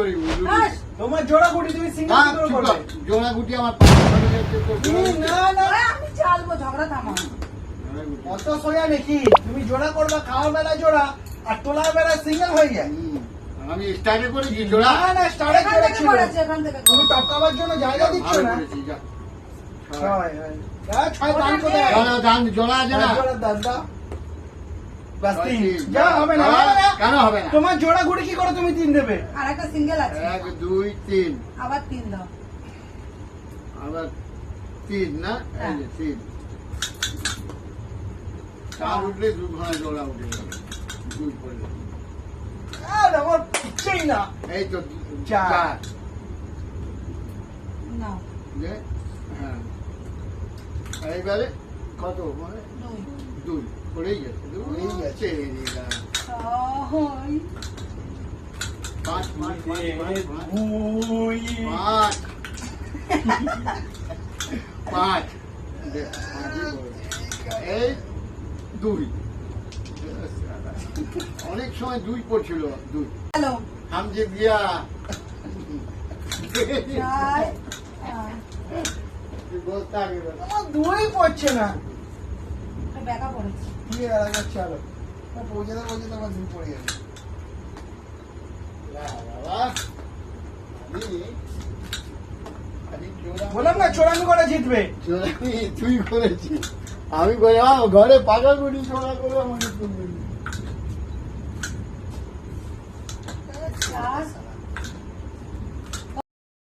করি তোমার জোড়া গুটি তুমি সিঙ্গেল কি করে করবে জোড়া গুটি আমার না না। আমি চালবো ঝগড়া থামা অত সোজা নাকি? তুমি জোড়া করবা খাওয়ার বেলা জোড়া আর তোলার বেলা সিঙ্গেল হয়ে যায়। আমি করেছি জোড়া। না না স্টারে এখান জোড়া থেকে ছিল করেছে এখান থেকে তুমি টপকাবার জন্য জায়গা দিচ্ছ না? ছয় হ্যাঁ, ছয় দান কোথায়? দান জোড়া আছে না হ্যাঁ, জোড়া দান দাও তিন। তিন। যা হবে না। হ্যাঁ, হবে না। কেন হবে না? তোমার জোড়া গুটি কি করে তুমি তিন দেবে? আর একটা সিঙ্গেল আছে। এক দুই তিন। আবার তিন দাও। আবার তিন না? এই যে তিন। চার উঠলে দু ঘণ্টা জোড়া উঠে যাবে। দুই পড়লে আর আমার ইচ্ছেই না। এই তো চার। নাও। হ্যাঁ। এইবারে কত? মানে দুই। দুই। পড়েই গেছে। পড়েই গেছে। পাঁচ। এই দুই। অনেক সময় দুই পড়ছিল দুই। হ্যালো। হামজে। আমার দুই পড়ছে না। ব্যাকা পড়েছে কি আর আগে চলো ও পৌঁছাতে পৌঁছাতে আমার দুই পড়ে যাবে বললাম না চোরামি করে জিতবে তুই করেছিস আমি ঘরে পাগল করি চোরা করে আমাকে